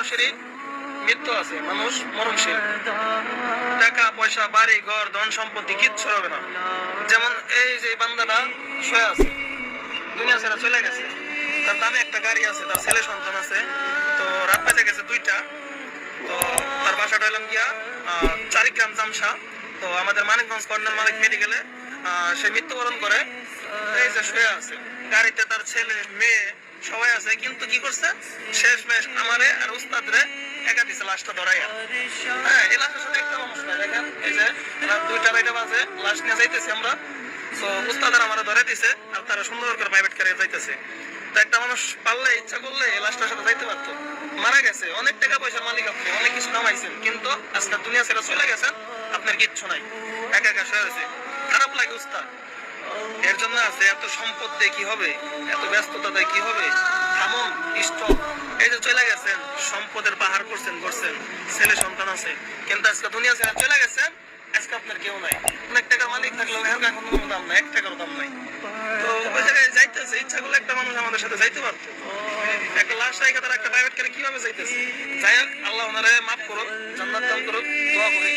মানুষেরই মৃত্যু আছে, মানুষ মরণশীল। টাকা, পয়সা, বাড়ি, ঘর, ধন, সম্পত্তি কিচ্ছু হবে না। যেমন এই যে বান্দাটা শুয়ে আছে, দুনিয়া ছেড়ে চলে গেছে। তার দামে একটা গাড়ি আছে, তার ছেলে সন্তান আছে। তো রাত বেজে গেছে দুইটা। তো তার বাসাটা হলাম গিয়া চারিগ্রাম জামসা তো আমাদের মানিকগঞ্জ কর্নেল মালিক মেডিকেলে সে মৃত্যুবরণ করে, এই যে শুয়ে আছে। গাড়িতে তার ছেলে, মেয়ে আছে কিন্তু কি করছে? শেষ মেশ আমারে আর উস্তাদরে একা দিছে লাশটা ধরাইয়া। হ্যাঁ এই লাশের সাথে একটা নাই, দেখেন, এই যে রাত দুইটা বাইটা বাজে, লাশ নিয়ে যাইতেছি আমরা। তো আমারে ধরে দিছে আর তারা সুন্দর করে প্রাইভেট যাইতেছে। তো একটা মানুষ পারলে, ইচ্ছা করলে এই লাশটার সাথে যাইতে পারতো। মারা গেছে, অনেক টাকা মালিক আপনি, অনেক কিছু কামাইছেন, কিন্তু আজকে দুনিয়া ছেড়ে চলে গেছেন, আপনার কিচ্ছু নাই। একা একা শুয়ে আছে খারাপ লাগে উস্তাদ। এর জন্য আছে এত সম্পদ দিয়ে কি হবে? এত ব্যস্ততা দিয়ে কি হবে? থামুন স্টপ এই যে চলে গেছেন, সম্পদের পাহাড় করছেন করছেন ছেলে সন্তান আছে। কিন্তু আজকে দুনিয়া ছেড়ে চলে গেছেন, আজকে আপনার কেউ নাই। অনেক টাকার মালিক থাকলেও এখন কোনো দাম নাই, এক টাকারও দাম নাই। তো ওই জায়গায় যাইতেছে, ইচ্ছা করলে একটা মানুষ আমাদের সাথে যাইতে পারতো। একটা লাশ রাইখা তারা একটা প্রাইভেট করে কীভাবে যাইতেছে? যাই হোক, আল্লাহ ওনারে মাফ করুন জান্নাত দান করুন দোয়া করি